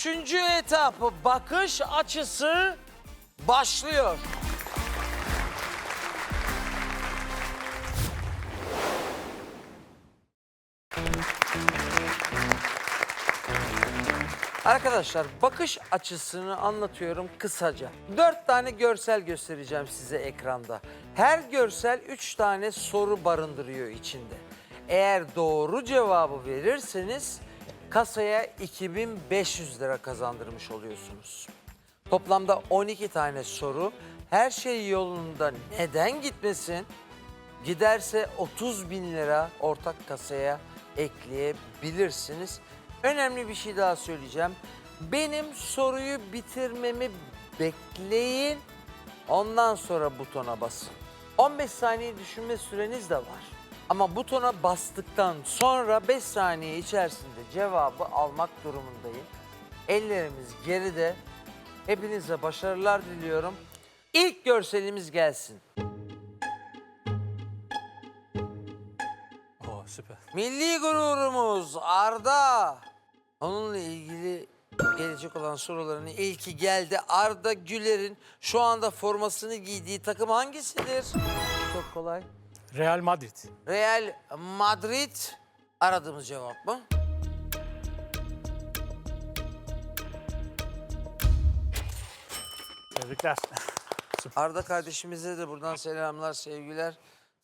Üçüncü etapı bakış açısı başlıyor. Arkadaşlar bakış açısını anlatıyorum kısaca. Dört tane görsel göstereceğim size ekranda. Her görsel üç tane soru barındırıyor içinde. Eğer doğru cevabı verirseniz kasaya 2500 lira kazandırmış oluyorsunuz. Toplamda 12 tane soru. Her şey yolunda neden gitmesin? Giderse 30 bin lira ortak kasaya ekleyebilirsiniz. Önemli bir şey daha söyleyeceğim. Benim soruyu bitirmemi bekleyin. Ondan sonra butona basın. 15 saniye düşünme süreniz de var. Ama butona bastıktan sonra 5 saniye içerisinde cevabı almak durumundayım. Ellerimiz geride. Hepinize başarılar diliyorum. İlk görselimiz gelsin. Oo süper. Milli gururumuz Arda. Onunla ilgili gelecek olan soruların ilki geldi. Arda Güler'in şu anda formasını giydiği takım hangisidir? Çok kolay. Real Madrid. Real Madrid aradığımız cevap mı? Tebrikler. Arda kardeşimize de buradan selamlar, sevgiler.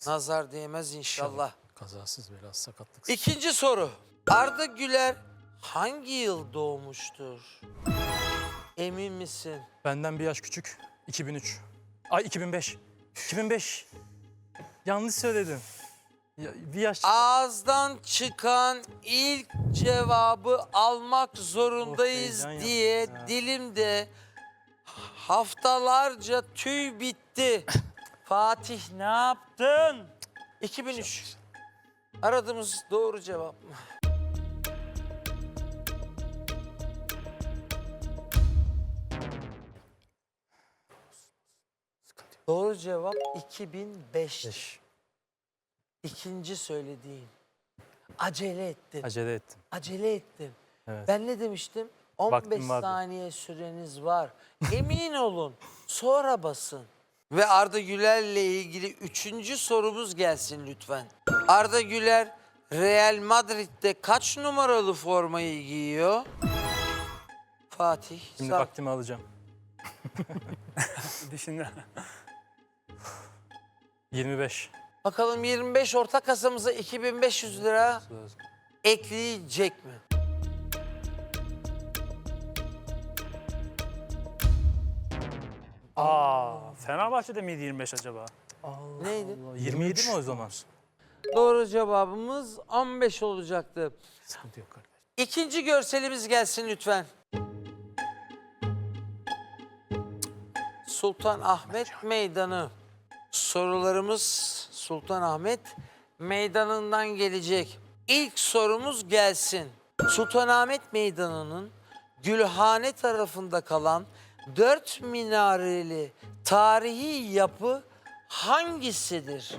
Nazar değmez inşallah. Kazasız belasız sakatlık. İkinci soru. Arda Güler hangi yıl doğmuştur? Emin misin? Benden bir yaş küçük. 2003. Ay 2005. 2005. Yanlış söyledim. Ya, bir yaş... Ağızdan çıkan ilk cevabı almak zorundayız heyecan diye yaptım ya. dilimde haftalarca tüy bitti. Fatih ne yaptın? 2003. Aradığımız doğru cevap mı? Doğru cevap 2005. Beş. İkinci söylediğin. Acele ettin. Acele ettim. Acele ettin. Evet. Ben ne demiştim? 15 Vaktim vardı. saniye süreniz var. Emin olun. Sonra basın. Ve Arda Güler'le ilgili üçüncü sorumuz gelsin lütfen. Arda Güler Real Madrid'de kaç numaralı formayı giyiyor? Fatih. Şimdi sağ- vaktimi alacağım. Düşünün. 25. Bakalım 25 orta kasamıza 2500 lira ekleyecek mi? Aa, Fenerbahçe'de miydi 25 acaba? Neydi? 27 mi o zaman? Doğru cevabımız 15 olacaktı. Sıkıntı yok kardeş. İkinci görselimiz gelsin lütfen. Sultanahmet Meydanı. Sorularımız Sultanahmet Meydanı'ndan gelecek. İlk sorumuz gelsin. Sultanahmet Meydanı'nın Gülhane tarafında kalan dört minareli tarihi yapı hangisidir?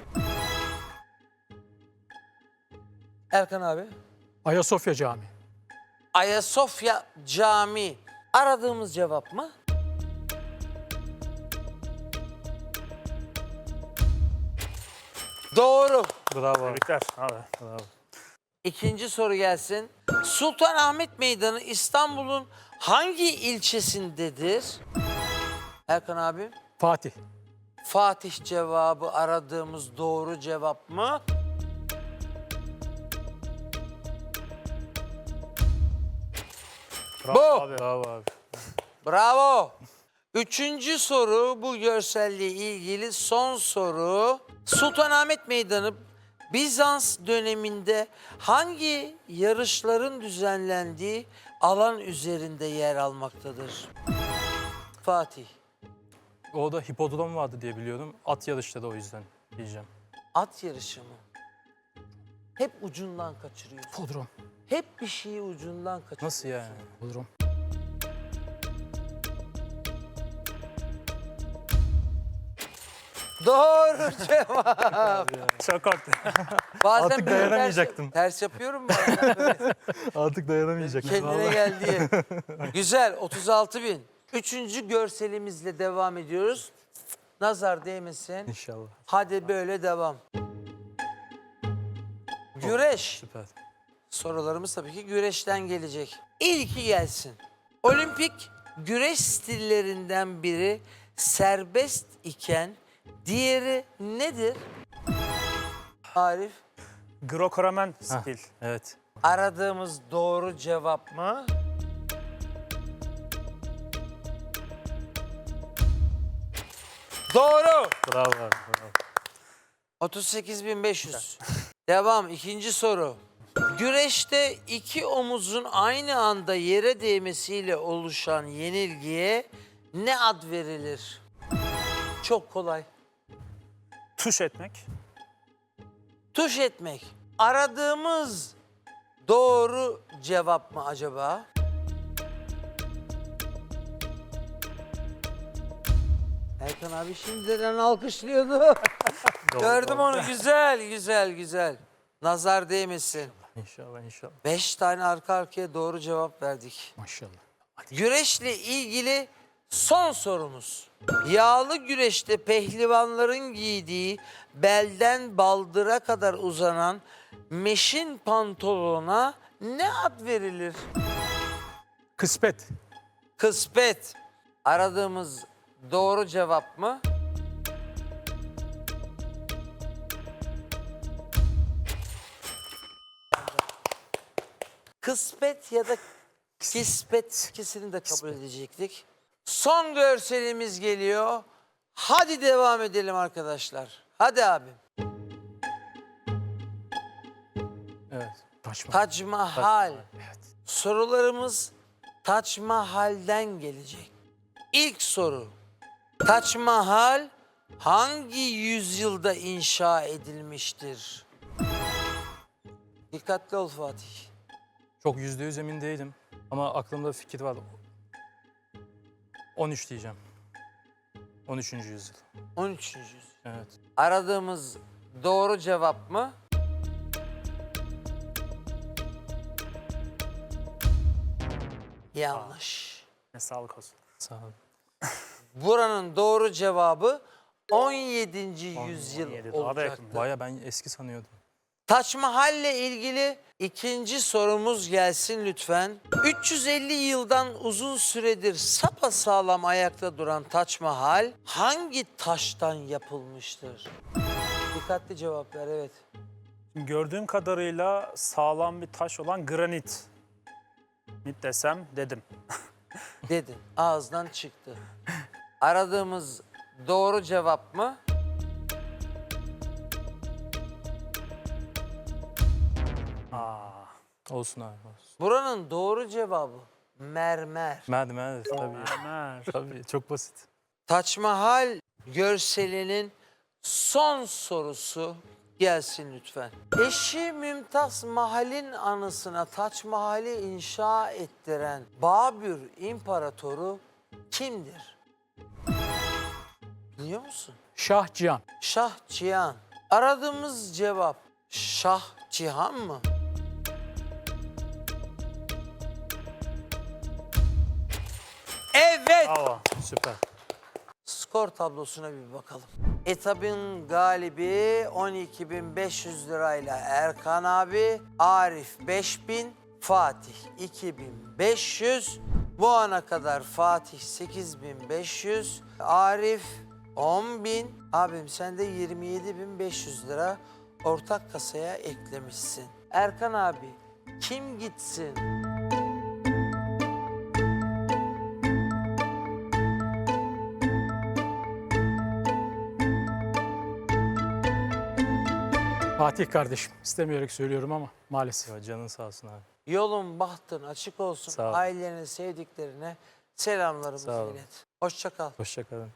Erkan abi. Ayasofya Camii. Ayasofya Camii aradığımız cevap mı? Doğru. Bravo. Tebrikler. Abi. Bravo. İkinci soru gelsin. Sultanahmet Meydanı İstanbul'un hangi ilçesindedir? Erkan abi. Fatih. Fatih cevabı aradığımız doğru cevap mı? Bravo Bu. Abi. Bravo abi. Bravo. Üçüncü soru bu görselle ilgili son soru. Sultanahmet Meydanı Bizans döneminde hangi yarışların düzenlendiği alan üzerinde yer almaktadır? Fatih. Orada hipodrom vardı diye biliyorum. At yarışları da o yüzden diyeceğim. At yarışı mı? Hep ucundan kaçırıyorsun. Bodrum. Hep bir şeyi ucundan kaçırıyorsun. Nasıl yani? Bodrum. Doğru cevap. Çok korktum. Bazen Artık böyle ters- dayanamayacaktım. Ters, yapıyorum bazen böyle. Artık dayanamayaacak. Kendine gel diye. Güzel 36 bin. Üçüncü görselimizle devam ediyoruz. Nazar değmesin. İnşallah. Hadi böyle devam. Güreş. Süper. Sorularımız tabii ki güreşten gelecek. İlki gelsin. Olimpik güreş stillerinden biri serbest iken diğeri nedir? Arif, Hah, stil. Evet. aradığımız doğru cevap mı? Doğru. Bravo. Bravo. 38.500. Devam ikinci soru. Güreşte iki omuzun aynı anda yere değmesiyle oluşan yenilgiye ne ad verilir? Çok kolay. Tuş etmek. Tuş etmek. Aradığımız doğru cevap mı acaba? Erkan abi şimdiden alkışlıyordu. Gördüm onu güzel güzel güzel. Nazar değmesin. İnşallah inşallah. Beş tane arka arkaya doğru cevap verdik. Maşallah. Güreşle ilgili son sorumuz. Yağlı güreşte pehlivanların giydiği belden baldıra kadar uzanan meşin pantolona ne ad verilir? Kısmet. Kıspet. Aradığımız doğru cevap mı? Kıspet ya da kispet ikisini de kabul edecektik. Son görselimiz geliyor. Hadi devam edelim arkadaşlar. Hadi abim. Evet. Taş mı? Tac Mahal. Evet. Sorularımız Taç Mahal'den gelecek. İlk soru. Taç Mahal hangi yüzyılda inşa edilmiştir? Dikkatli ol Fatih. Çok yüzde yüz emin değilim. Ama aklımda fikir var. 13 diyeceğim. 13. yüzyıl. 13. yüzyıl. Evet. Aradığımız doğru cevap mı? Yanlış. Ne sağlık olsun. Sağ olun. Buranın doğru cevabı 17. yüzyıl 17, daha da olacaktı. yakın. Baya ben eski sanıyordum. Taç Mahal'le ilgili ikinci sorumuz gelsin lütfen. 350 yıldan uzun süredir sapasağlam ayakta duran Taç Mahal hangi taştan yapılmıştır? Dikkatli cevap ver evet. Gördüğüm kadarıyla sağlam bir taş olan granit. Mit desem dedim. Dedin ağızdan çıktı. Aradığımız doğru cevap mı? Olsun abi olsun. Buranın doğru cevabı mermer. Mermer tabii. Ömer. tabii çok basit. Taç Mahal görselinin son sorusu gelsin lütfen. Eşi Mümtaz Mahal'in anısına Taç Mahal'i inşa ettiren Babür İmparatoru kimdir? Biliyor musun? Şah Cihan. Şah Cihan. Aradığımız cevap Şah Cihan mı? Evet. Bravo. Süper. Skor tablosuna bir bakalım. Etabın galibi 12.500 lirayla Erkan abi, Arif 5000, Fatih 2500. Bu ana kadar Fatih 8500, Arif 10.000. Abim sen de 27.500 lira ortak kasaya eklemişsin. Erkan abi kim gitsin? Fatih kardeşim. İstemeyerek söylüyorum ama maalesef. Ya canın sağ olsun abi. Yolun bahtın açık olsun. Sağ ol. Ailelerine, sevdiklerine selamlarımızı Sağ ol. ilet. Hoşça kal. Hoşça kalın.